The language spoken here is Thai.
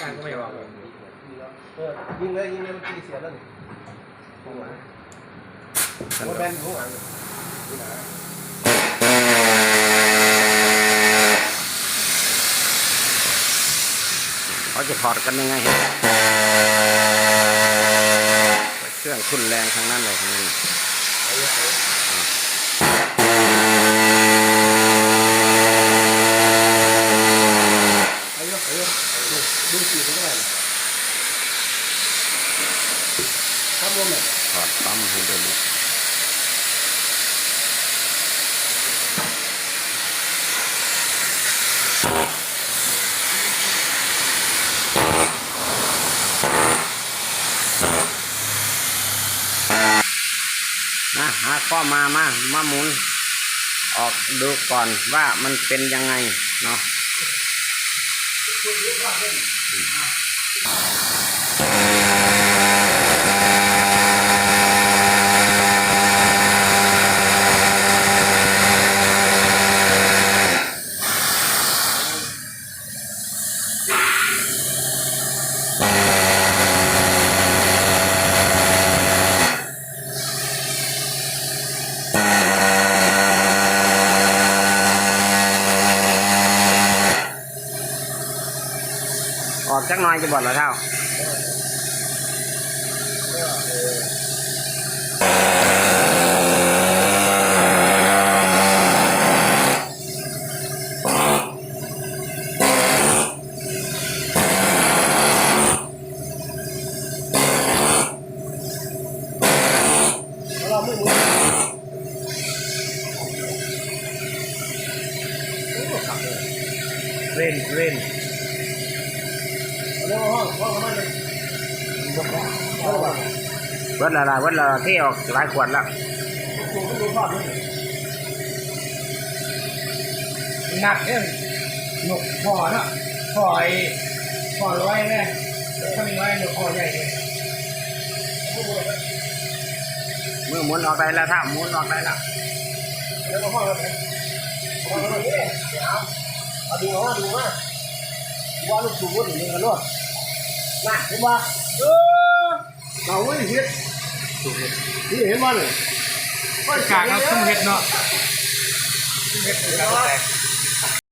การก็ไม่ออกเออยิงเลยยิงเลยมันตีเสียแล้วนี่หัวหัวแบนหัวหลังนี่นะเขาจะถอดกันยังไงเครื่องทุนแรงทั้งนั้นเลยทั้งนั้น อายุอายุีเขาได้ทำรวมเนี่ยถอดปั๊มให้ดูดินะหาข้อมามามาหมุน ออกดูก่อนว่ามันเป็นยังไงเนาะ อ อกจักหน่อยจะบอดเหรอเท่าเราไม่รู้เล่นเล่น ว่าเขาบอกว่าเวิร์ดละละเวิร์ดละที่ออกหลายขวดแล้วกูไม่รู้ภาพนี้หนักเนี่ยหนุกพอเนาะพอไอ้พอร้อยแน่ถ้ามีร้อยหนุกพอใหญ่เลยมือหมุนออกได้แล้วท่าหมุนออกได้แล้วแล้วก็ห้องแล้วไงห้องแล้วนี่เอาเอาดูเอาดูมา ว่าลูกสูบนี่นี่กันรอดน่ะเห็นป่ะเออเราไม่เห็นนี่เห็นมั้ยเนี่ยกากเอาขึ้มเห็ดเนาะขึ้นเห็ดกากแตก